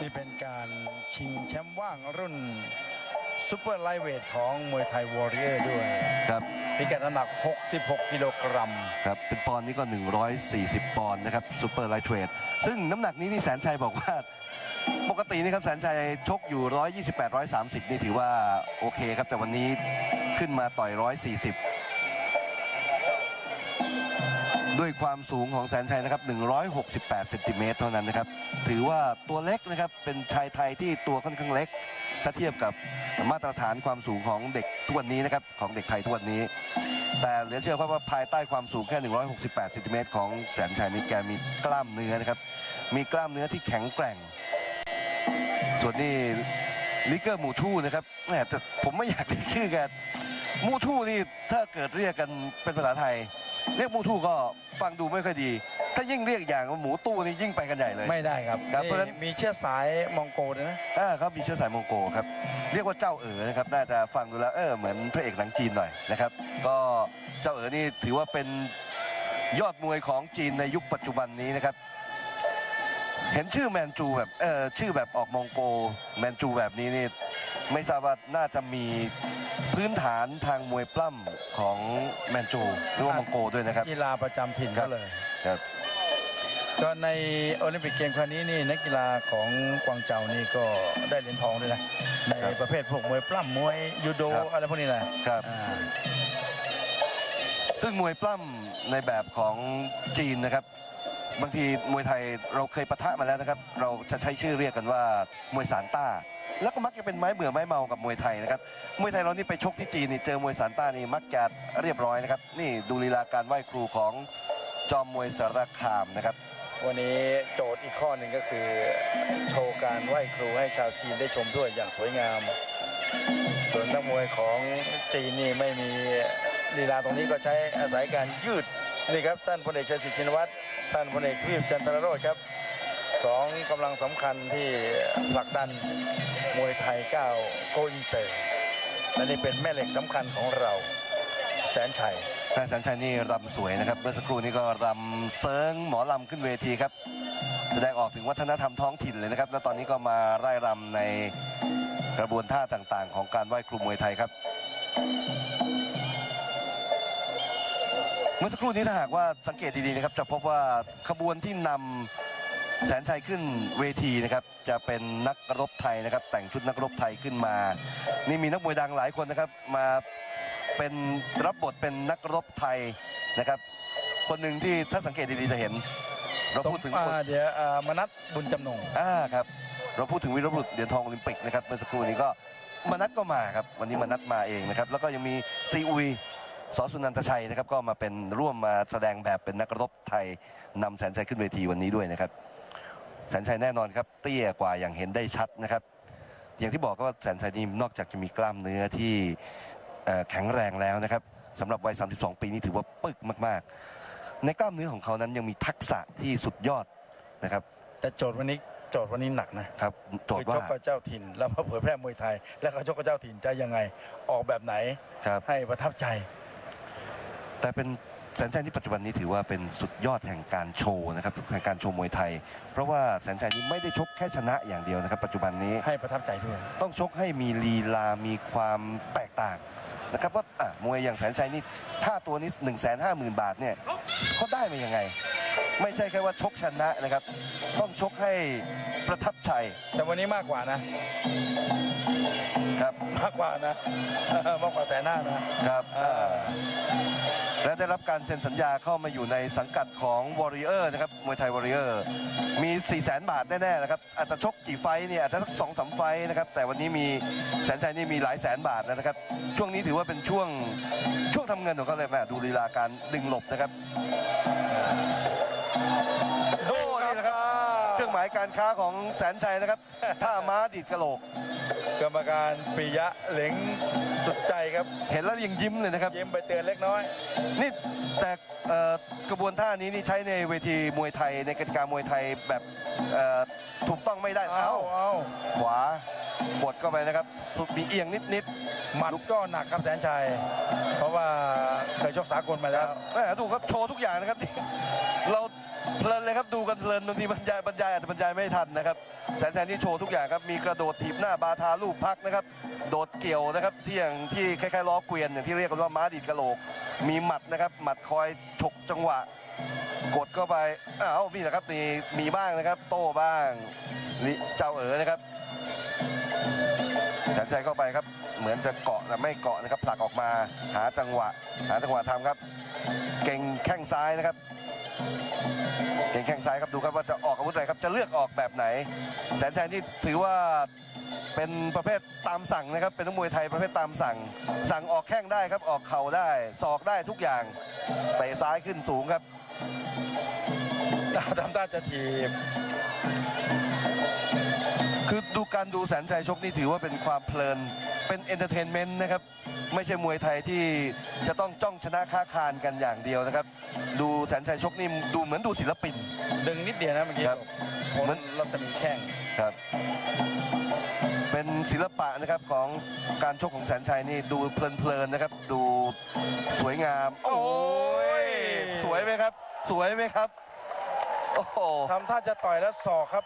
นี่เป็นการชิงแชมป์ว่างรุ่นซูเปอร์ไลท์เวทของมวยไทยวอริเออร์ด้วยครับพิกัดน้ำหนัก 66 กิโลกรัมครับเป็นปอนด์นี้ก็ 140 ปอนด์นะครับซูเปอร์ไลท์เวทซึ่งน้ำหนักนี้นี่แสนชัยบอกว่า ปกตินี่ครับแสนชัยชกอยู่ 128 130 นี่ถือว่าโอเคครับ แต่วันนี้ขึ้นมาต่อย 140 ด้วยความสูงของแสนชัยนะครับ 168เซนติเมตรเท่านั้นนะครับ ถือว่าตัวเล็กนะครับ เป็นชายไทยที่ตัวค่อนข้างเล็ก ถ้าเทียบกับมาตรฐานความสูงของเด็กทุกวันนี้นะครับ ของเด็กไทยทุกวันนี้ แต่เหลือเชื่อครับว่าภายใต้ความสูงแค่ 168เซนติเมตรของแสนชัยนี่แกมีกล้ามเนื้อนะครับ มีกล้ามเนื้อที่แข็งแกร่ง ส่วนนี้ลิเกอร์มูทู่นะครับแหมแต่ผมไม่อยากเรียกชื่อแกมูทู่นี่ถ้าเกิดเรียกกันเป็นภาษาไทย เรียกหมูทู่ก็ฟังดูไม่ค่อยดี ถ้ายิ่งเรียกอย่างว่าหมูตู้นี่ยิ่งไปกันใหญ่เลย ไม่ได้ครับครับนี่เพราะฉะนั้น มีเชื้อสายมองโกด้วยนะ อ่าเขามีเชื้อสายมองโกครับ เรียกว่าเจ้าเอ๋อนะครับ น่าจะฟังดูแล้วเออเหมือนพระเอกหนังจีนหน่อยนะครับ ก็เจ้าเอ๋อนี่ถือว่าเป็นยอดมวยของจีนในยุคปัจจุบันนี้นะครับ เห็นชื่อแมนจูแบบเออชื่อแบบออกมองโกแมนจูแบบนี้นี่ ไม่ทราบว่าน่าจะมีพื้นฐานทางมวยปล้ำของแมนจูหรือว่ามองโกด้วยนะครับ กีฬาประจำถิ่นครัเขาบเลย ครับ ก็ในโอลิมปิกเกมครั้งนี้นี่นักกีฬาของกวางเจานี่ก็ได้เหรียญทองด้วยนะในประเภทพวกมวยปล้ำมวยยูโดอะไรพวกนี้แหละครับ อ่าซึ่งมวยปล้ำในแบบของจีนนะครับ บางทีมวยไทยเราเคยปะทะมาแล้วนะครับ เราจะใช้ชื่อเรียกกันว่ามวยสารต้า แล้วก็มักจะเป็นไม้เบื่อไม้เมากับมวยไทยนะครับมวยไทยเรานี่ไปชกที่จีนนี่เจอมวยสารต้านี่มักจะเรียบร้อยนะครับ นี่ดูลีลาการไหว้ครูของจอมมวยสารคามนะครับ วันนี้โจทย์อีกข้อหนึ่งก็คือ โชว์การไหว้ครูให้ชาวจีนได้ชมด้วยอย่างสวยงาม ส่วนนักมวยของจีนนี่ไม่มีลีลาตรงนี้ก็ใช้อาศัยการยืด นี่ครับท่านพลเอกชัยศรีชินวัตรท่านพลเอกทวีปจันทรโรจครับสองกำลังสำคัญที่ผลักดันมวยไทยก้าวโกอินเตอร์และนี่เป็นแม่เหล็กสำคัญของเราแสนชัยนายสัญชัยนี่รำสวยนะครับ เมื่อสักครู่นี้ก็รำเซิงหมอลำขึ้นเวทีครับ แสดงออกถึงวัฒนธรรมท้องถิ่นเลยนะครับ แล้วตอนนี้ก็มาไล่รำในกระบวนท่าต่างๆ ของการไหว้ครูมวยไทยครับ เมื่อสักครู่นี้ถ้าหากว่าสังเกตดีๆนะครับจะพบว่าขบวนที่นำแสนชัยขึ้นเวทีนะครับจะเป็นนักรบไทยนะครับ แต่งชุดนักรบไทยขึ้นมา นี่มีนักมวยดังหลายคนนะครับมาเป็นรับบทเป็นนักรบไทยนะครับ คนหนึ่งที่ถ้าสังเกตดีๆจะเห็น เราพูดถึงสมคนอ่าเดี๋ยวอ่ามนัทบุญจำนง อ่าครับเราพูดถึงวีรบุรุษเหรียญทองโอลิมปิกนะครับเมื่อสักครู่นี้ก็มานัดก็มาครับวันนี้มานัดมาเองนะครับแล้วก็ยังมีซีอุย สอสุนันทชัยนะครับก็มาเป็นร่วมมาแสดงแบบเป็นนักรบไทยนำแสนชัยขึ้นเวทีวันนี้ด้วยนะครับ แสนชัยแน่นอนครับเตี้ยกว่าอย่างเห็นได้ชัดนะครับ อย่างที่บอกก็ว่าแสนชัยนี่นอกจากจะมีกล้ามเนื้อที่เอ่อแข็งแรงแล้วนะครับสำหรับวัย 32 ปีนี้ถือว่าปึกมาก ๆ ในกล้ามเนื้อของเขานั้นยังมีทักษะที่สุดยอดนะครับ แต่โจทย์วันนี้โจทย์วันนี้หนักนะครับโจทคือย์ว่าชกกับเจ้าถิ่น แล้วมาเผยแพร่มวยไทย แล้วก็ชกกับเจ้าถิ่นจะยังไงออกแบบไหนครับให้ประทับใจ แต่เป็นแสนชัยที่ปัจจุบันนี้ถือว่าเป็นสุดยอดแห่งการโชว์นะครับแห่งการโชว์มวยไทย เพราะว่าแสนชัยนี้ไม่ได้ชกแค่ชนะอย่างเดียวนะครับ ปัจจุบันนี้ให้ประทับใจด้วย ต้องชกให้มีลีลา มีความแตกต่างนะครับว่าอะมวยอย่างแสนชัยนี่ค่าตัวนี้1นึ่งแสนห้าหมื่นบาทเนี่ยเขาได้มายังไง ไม่ใช่แค่ว่าชกชนะนะครับ ต้องชกให้ประทับใจแต่วันนี้มากกว่านะครับมากกว่านะมากกว่าแสนหน้านะครับเออ และได้รับการเซ็นสัญญาเข้ามาอยู่ในสังกัดของ Warrior นะครับมวยไทย Warrior มี4 0 0 0 0 0บาทแน่ๆนะครับอาจจะชกกี่ไฟต์เนี่ยอาจจะสักสองสามไฟต์นะครับแต่วันนี้มีแสนชัยนี่มีหลายแสนบาทนะครับ ช่วงนี้ถือว่าเป็นช่วงช่วงทำเงินของเขาเลยแม่ดูลีลาการดึงหลบนะครับโด้นี่นะครับ เครื่องหมายการค้าของแสนชัยนะครับท่าม้าดีดกระโหลก กรรมการปิยะเหลงสุดใจครับเห็นแล้วยังยิ้มเลยนะครับ ยิ้มไปเตือนเล็กน้อย นี่แต่เอ่อกระบวนท่านี้นี่ใช้ในเวทีมวยไทยในกติกามวยไทยแบบเอ่อถูกต้องไม่ได้เอาเอ้าเอาขวากดเข้าไปนะครับสุดมีเอียงนิดหมัดก็หนักครับแสนชัย เพราะว่าเคยชกสากลมาๆคแล้รัวบแม่ดูครับโชว์ทุกอย่างนะครับ เรา เพลินเลยครับดูกันเพลินบางทีบรรยายบรรยายอาจจะบรรยายไม่ทันนะครับแสนชัยนี่โชว์ทุกอย่างครับมีกระโดดถีบหน้าบาทาลูกพักนะครับ โดดเกี่ยวนะครับที่อย่างที่คล้ายๆล้อเกวียนอย่างที่เรียกกันว่าม้าดีดกระโหลก มีหมัดนะครับหมัดคอยฉกจังหวะ กดเข้าไปอ้าวมีนะครับมีมีบ้างนะครับ โต้บ้างนี่เจ้าเอ๋อนะครับแสนชัยเข้าไปครับ เหมือนจะเกาะแต่ไม่เกาะนะครับผลักออกมาหาจังหวะ หาจังหวะทำครับ เก่งแข้งซ้ายนะครับ เก่งแข้งซ้ายครับดูครับว่าจะออกอาวุธอะไรครับจะเลือกออกแบบไหน แสนชัยนี่ถือว่าเป็นประเภทตามสั่งนะครับ เป็นนักมวยไทยประเภทตามสั่ง สั่งออกแข้งได้ครับออกเข่าได้ศอกได้ทุกอย่างเตะซ้ายขึ้นสูงครับทำท่าจะถีบคือดูการดูแสนชัยชกนี่ถือว่าเป็นความเพลิน เป็นเอนเตอร์เทนเมนต์นะครับ ไม่ใช่มวยไทยที่จะต้องจ้องชนะค้าคานกันอย่างเดียวนะครับ ดูแสนชัยชกนี่ดูเหมือนดูศิลปิน ดึงนิดเดียวนะเมื่อกี้ครับผลรัศมีแข้งครับ เป็นศิลปะนะครับของการชกของแสนชัยนี่ดูเพลินๆนะครับ ดูสวยงาม โอ้ยสวยไหมครับ สวยไหมครับโอ้โหทำท่าจะต่อยแล้วศอกครับ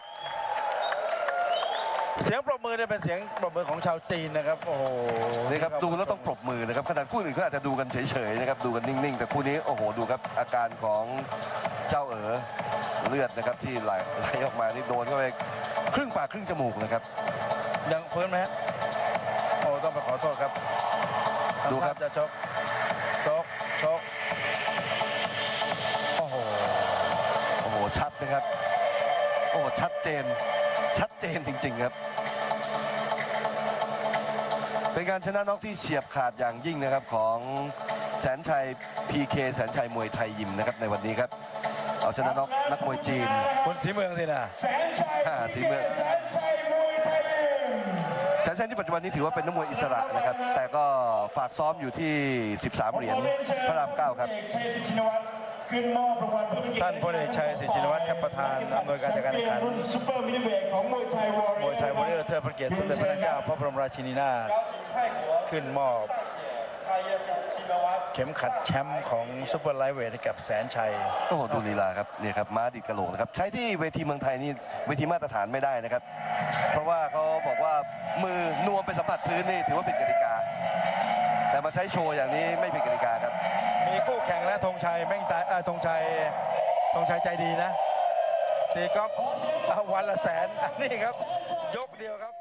เสียงปรบมือเนี่ยเป็นเสียงปรบมือของชาวจีนนะครับ โอ้โหนี่ครับดูแล้วต้องปรบมือนะครับขนาดคู่อื่นเขาอาจจะดูกันเฉยๆนะครับดูกันนิ่งๆ แต่คู่นี้โอ้โหดูครับอาการของเจ้าเอ๋อเลือดนะครับที่ไหลไหลออกมานี่โดนเข้าไปครึ่งปากครึ่งจมูกนะครับยังเพิ่มไหมฮะโอ้ต้องไปขอโทษครับดูครับทำท่าจะชกชกชกโอ้โหโอ้โหชัดนะครับ โอ้โหชัดเจน ชัดเจนจริง ๆ ครับ เป็นการชนะน็อกที่เฉียบขาดอย่างยิ่งนะครับของแสนชัย PK แสนชัยมวยไทยยิมนะครับในวันนี้ครับ เอาชนะน็อกนักมวยจีนคุณสีเมืองสินะแสนชัยอ่าสีเมืองแสนชัยมวยไทยยิมแสนชัยที่ปัจจุบันนี้ถือว่าเป็นนักมวยอิสระนะครับ แต่ก็ฝากซ้อมอยู่ที่ 13 เหรียญพระรามเก้าครับ เอกชัยสิทธินวัฒน์ ท่านพลเอกชัยศรีชินวัตรครับประธานอำนวยการจัดการแข่งขันรุ่นซูเปอร์มิดเวยไทยวอร์มวยไทยวอริเออร์เทิดพระเกียรติสมเด็จพระนางเจ้าพระบรมราชินีนาถขึ้นมอบเข็มขัดแชมป์ของซุปเปอร์ไลท์เวทกับแสนชัยโอ้โหดูลีลาครับเนี่ยครับม้าดิดกระโหลกนะครับใช้ที่เวทีเมืองไทยนี่เวทีมาตรฐานไม่ได้นะครับ เพราะว่าเขาบอกว่ามือนวมไปสัมผัสพื้นนี่ถือว่าผิดกติกา แต่มาใช้โชว์อย่างนี้ไม่ผิดกติกาครับ มีคู่แข่งและ ธงชัยแม่งตายธงชัยธงชัยใจดีนะตีกอล์ฟวันละแสนอันนี้ครับ ยกเดียวครับ